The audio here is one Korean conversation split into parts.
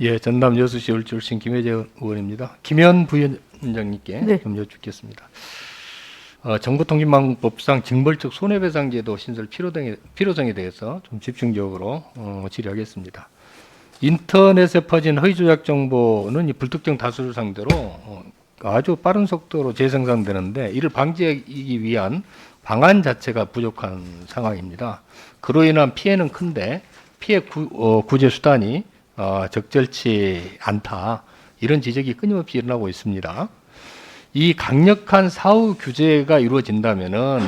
예, 전남 여수시 울출신 김혜재 의원입니다. 김현 부위원장님께 네. 좀 여쭙겠습니다. 어, 정보통신망법상 징벌적 손해배상제도 신설 필요성에, 필요성에 대해서 좀 집중적으로 어, 질의하겠습니다. 인터넷에 퍼진 허위 조작 정보는 이 불특정 다수를 상대로 어, 아주 빠른 속도로 재생산되는데 이를 방지하기 위한 방안 자체가 부족한 상황입니다. 그로 인한 피해는 큰데 피해 구, 어, 구제 수단이 어, 적절치 않다 이런 지적이 끊임없이 일어나고 있습니다. 이 강력한 사후 규제가 이루어진다면은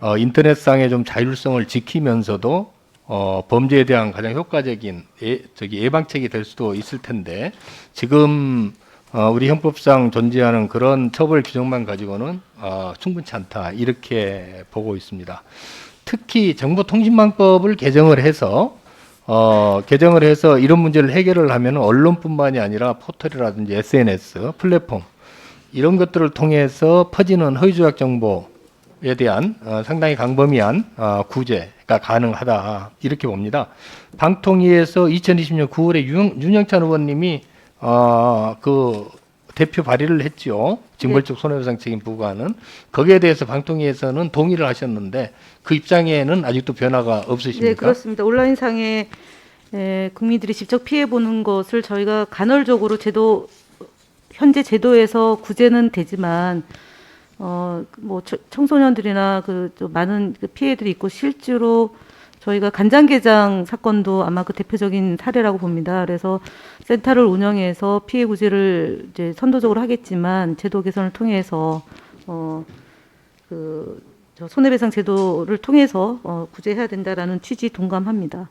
어, 인터넷상의 좀 자율성을 지키면서도 어, 범죄에 대한 가장 효과적인 예, 저기 예방책이 될 수도 있을 텐데 지금 어, 우리 형법상 존재하는 그런 처벌 규정만 가지고는 어, 충분치 않다 이렇게 보고 있습니다. 특히 정보통신망법을 개정을 해서 어, 개정을 해서 이런 문제를 해결을 하면 언론뿐만이 아니라 포털이라든지 SNS 플랫폼 이런 것들을 통해서 퍼지는 허위 조작 정보에 대한 어, 상당히 강범위한 어, 구제가 가능하다 이렇게 봅니다. 방통위에서 2020년 9월에 윤, 윤영찬 의원님이 어, 그 대표 발의를 했죠. 징벌적 손해배상 책임 부과는 거기에 대해서 방통위에서는 동의를 하셨는데 그 입장에는 아직도 변화가 네, 없으십니까? 그렇습니다. 온라인 상에 에, 국민들이 직접 피해 보는 것을 저희가 간헐적으로 제도 현재 제도에서 구제는 되지만 어뭐 청소년들이나 그또 많은 그 피해들이 있고 실제로 저희가 간장게장 사건도 아마 그 대표적인 사례라고 봅니다. 그래서 센터를 운영해서 피해 구제를 이제 선도적으로 하겠지만 제도 개선을 통해서 어그 저 손해배상 제도를 통해서 어, 구제해야 된다라는 취지 동감합니다.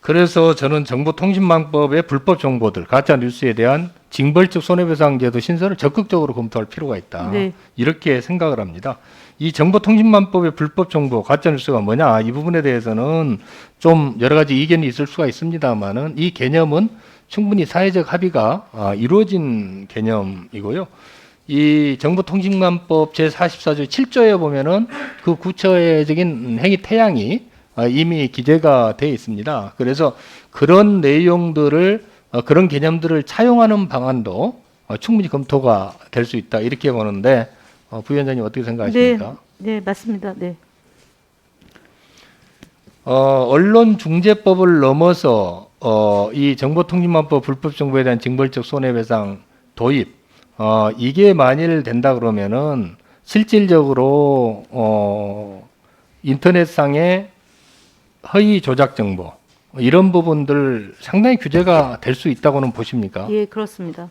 그래서 저는 정보통신망법의 불법 정보들, 가짜 뉴스에 대한 징벌적 손해배상 제도 신설을 적극적으로 검토할 필요가 있다. 네. 이렇게 생각을 합니다. 이 정보통신망법의 불법 정보, 가짜 뉴스가 뭐냐 이 부분에 대해서는 좀 여러 가지 이견이 있을 수가 있습니다만은 이 개념은 충분히 사회적 합의가 아, 이루어진 개념이고요. 이 정보통신망법 제44조 7조에 보면은 그 구체적인 행위 태양이 아, 이미 기재가 되어 있습니다. 그래서 그런 내용들을 어, 그런 개념들을 차용하는 방안도 어, 충분히 검토가 될 수 있다 이렇게 보는데 어, 부위원장님 어떻게 생각하십니까? 네, 네 맞습니다. 네, 어, 언론중재법을 넘어서 어, 이 정보통신망법 불법 정보에 대한 징벌적 손해배상 도입 어, 이게 만일 된다 그러면은 실질적으로 어, 인터넷상의 허위 조작 정보 이런 부분들 상당히 규제가 될 수 있다고는 보십니까? 예 그렇습니다.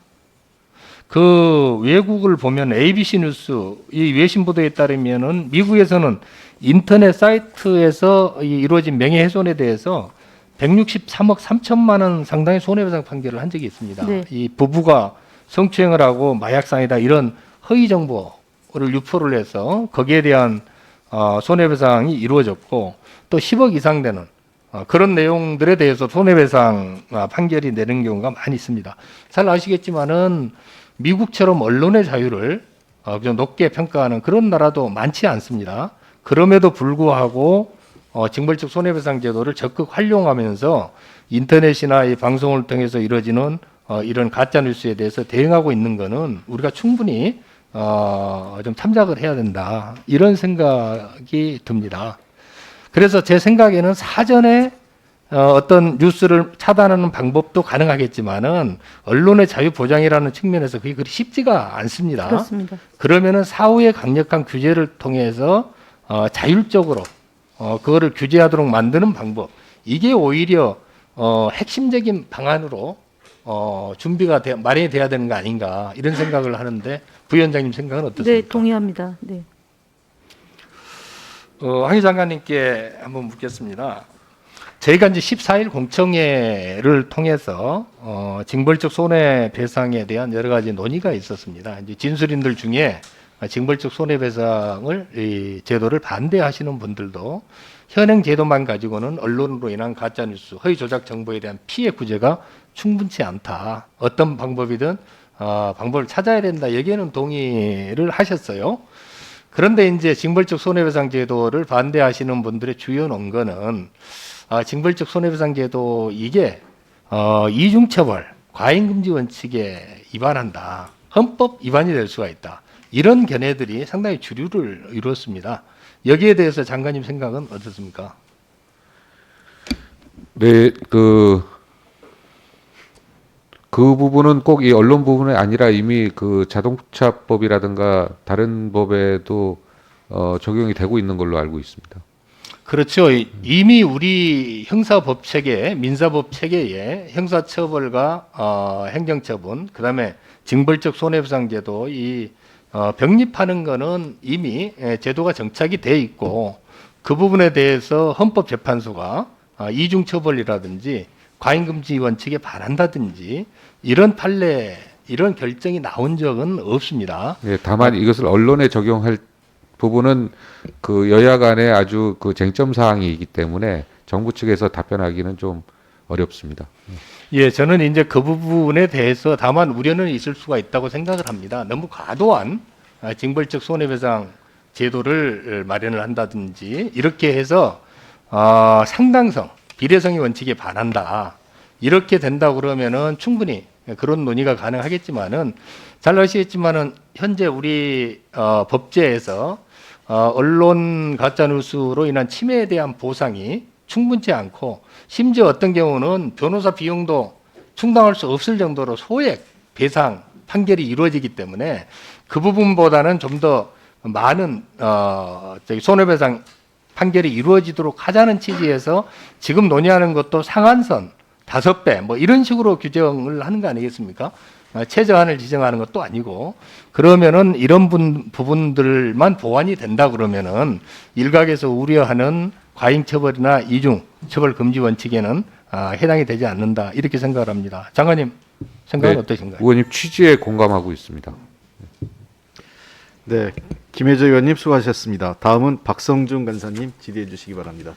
그 외국을 보면 ABC 뉴스 이 외신 보도에 따르면은 미국에서는 인터넷 사이트에서 이 이루어진 명예훼손에 대해서 163억 3천만 원 상당의 손해배상 판결을 한 적이 있습니다. 네. 이 부부가 성추행을 하고 마약상이다 이런 허위 정보를 유포를 해서 거기에 대한 어, 손해배상이 이루어졌고 또 10억 이상 되는 어, 그런 내용들에 대해서 손해배상 아, 판결이 내는 경우가 많이 있습니다. 잘 아시겠지만은 미국처럼 언론의 자유를 어, 좀 높게 평가하는 그런 나라도 많지 않습니다. 그럼에도 불구하고 어, 징벌적 손해배상 제도를 적극 활용하면서 인터넷이나 이 방송을 통해서 이루어지는 어, 이런 가짜 뉴스에 대해서 대응하고 있는 것은 우리가 충분히 어, 좀 참작을 해야 된다 이런 생각이 듭니다. 그래서 제 생각에는 사전에 어, 어떤 뉴스를 차단하는 방법도 가능하겠지만은 언론의 자유 보장이라는 측면에서 그게 그리 쉽지가 않습니다. 그렇습니다. 그러면은 사후에 강력한 규제를 통해서 어, 자율적으로 어, 그거를 규제하도록 만드는 방법 이게 오히려 어, 핵심적인 방안으로 어, 준비가 돼, 마련이 돼야 되는 거 아닌가 이런 생각을 하는데 부위원장님 생각은 네 어떻습니까? 동의합니다. 네. 어, 황희 장관님께 한번 묻겠습니다. 저희가 이제 14일 공청회를 통해서 어, 징벌적 손해배상에 대한 여러 가지 논의가 있었습니다. 이제 진술인들 중에 징벌적 손해배상을 이 제도를 반대하시는 분들도 현행 제도만 가지고는 언론으로 인한 가짜 뉴스, 허위 조작 정보에 대한 피해 구제가 충분치 않다. 어떤 방법이든 어, 방법을 찾아야 된다. 여기에는 동의를 하셨어요. 그런데 이제 징벌적 손해배상 제도를 반대하시는 분들의 주요 논거는 아, 징벌적 손해배상 제도 이게 어, 이중처벌, 과잉금지 원칙에 위반한다. 헌법 위반이 될 수가 있다. 이런 견해들이 상당히 주류를 이루었습니다. 여기에 대해서 장관님 생각은 어떻습니까? 네, 그, 그 부분은 꼭 이 언론 부분이 아니라 이미 그 자동차법이라든가 다른 법에도 어, 적용이 되고 있는 걸로 알고 있습니다. 그렇죠. 이- 이미 우리 형사법 체계, 민사법 체계에 형사처벌과 어, 행정처분, 그다음에 징벌적 손해배상제도 이 어, 병립하는 거는 이미 예, 제도가 정착이 돼 있고 그 부분에 대해서 헌법재판소가 어, 이중처벌이라든지 과잉금지 원칙에 반한다든지 이런 판례, 이런 결정이 나온 적은 없습니다. 예, 다만 이것을 언론에 적용할 부분은 그 여야 간에 아주 그 쟁점 사항이기 때문에 정부 측에서 답변하기는 좀 어렵습니다. 예, 저는 이제 그 부분에 대해서 다만 우려는 있을 수가 있다고 생각을 합니다. 너무 과도한 아, 징벌적 손해배상 제도를 마련을 한다든지 이렇게 해서 어, 상당성, 비례성의 원칙에 반한다. 이렇게 된다 그러면은 충분히 그런 논의가 가능하겠지만은 잘 아시겠지만은 현재 우리 어, 법제에서 어, 언론 가짜 뉴스로 인한 침해에 대한 보상이 충분치 않고 심지어 어떤 경우는 변호사 비용도 충당할 수 없을 정도로 소액 배상 판결이 이루어지기 때문에 그 부분보다는 좀 더 많은 어, 손해배상 판결이 이루어지도록 하자는 취지에서 지금 논의하는 것도 상한선 다섯 배 뭐 이런 식으로 규정을 하는 거 아니겠습니까? 어, 최저한을 지정하는 것도 아니고 그러면은 이런 분, 부분들만 보완이 된다 그러면은 일각에서 우려하는 과잉 처벌이나 이중 처벌 금지 원칙에는 아, 해당이 되지 않는다 이렇게 생각을 합니다. 장관님 생각은 네, 어떠신가요? 의원님 취지에 공감하고 있습니다. 네, 김혜재 의원님 수고하셨습니다. 다음은 박성준 간사님 질의해 주시기 바랍니다.